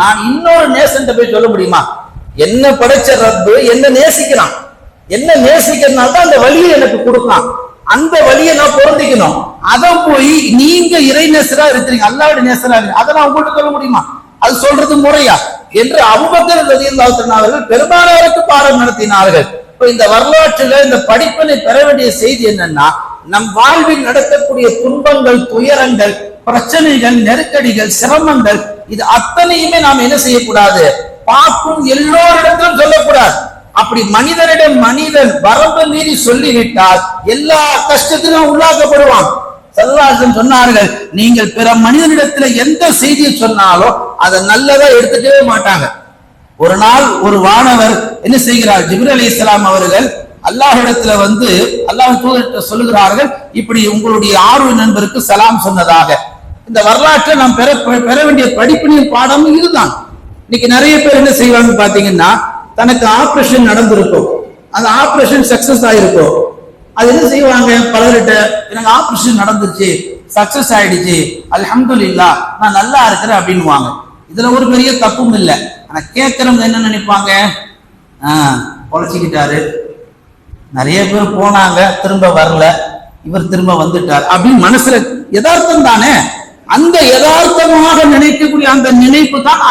நான் இன்னொரு நேசன் போய் சொல்ல முடியுமா? என்ன படைச்ச ரப்பு என்ன நேசிக்கிறான்? என்ன நேசிக்கிறதுனால தான் அந்த வழியை எனக்கு கொடுக்கலாம். அந்த வழியை நான் பொருந்திக்கணும். அதை போய் நீங்க இறை நேசரா இருக்கிறீங்க அல்லாவுடைய நேசரா இருக்கீங்க அதை நான் உங்கள்கிட்ட சொல்ல முடியுமா? அது சொல்றது முறையா? என்று அபுபக்கர் ரதியல்லாஹு அவர்கள் பெரும்பாலாருக்கு பாடம் நடத்தினார்கள். இப்போ இந்த வரலாற்றுல இந்த படிப்பினை பெற வேண்டிய செய்தி என்னன்னா நம் வாழ்வில் நடக்கக்கூடிய துன்பங்கள் துயரங்கள் பிரச்சனைகள் நெருக்கடிகள் சிரமங்கள் இது அத்தனையுமே நாம் என்ன செய்யக்கூடாது? பார்க்கும் எல்லோரிடத்திலும் சொல்லக்கூடாது. அப்படி மனிதனிடம் மனிதன் வரம்பு மீறி சொல்லிவிட்டால் எல்லா கஷ்டத்திலும் உள்ளாக்கப்படுவான். சல்லாசன் சொன்னார்கள் நீங்கள் பிற மனிதனிடத்துல எந்த செய்தியை சொன்னாலோ அதை நல்லதா எடுத்துக்கவே மாட்டாங்க. ஒரு நாள் ஒரு வானவர் என்ன செய்கிறார்? ஜிப்ரல் அலி இஸ்லாம் அவர்கள் அல்லாஹிடத்துல வந்து அல்லாஹ் தூதர்கிட்ட சொல்லுகிறார்கள் இப்படி உங்களுடைய ஆர்வ நண்பருக்கு சலாம் சொன்னதாக. இந்த வரலாற்றை நாம் பெற பெற வேண்டிய படிப்பினையும் பாடமும் இதுதான். இன்னைக்கு நிறைய பேர் என்ன செய்வாங்க பாத்தீங்கன்னா தனக்கு ஆப்ரேஷன் நடந்திருக்கும். அந்த ஆப்ரேஷன் சக்சஸ் ஆயிருக்கும். அது என்ன செய்வாங்க? பலர்கிட்ட எனக்கு ஆப்ரேஷன் நடந்துச்சு சக்சஸ் ஆயிடுச்சு அல்ஹம்துலில்லா நான் நல்லா இருக்கிறேன் அப்படின்னுவாங்க. இதுல ஒரு பெரிய தப்பும் இல்லை. ஆனா கேட்கறவங்க என்ன நினைப்பாங்க? ஆஹ் பொழைச்சிக்கிட்டாரு. நிறைய பேர் போனாங்க திரும்ப வரல. இவர் திரும்ப வந்துட்டார் அப்படின்னு மனசுல யதார்த்தம் தானே? அந்த யதார்த்தமாக நினைக்கக்கூடிய அந்த நினைப்பு தான்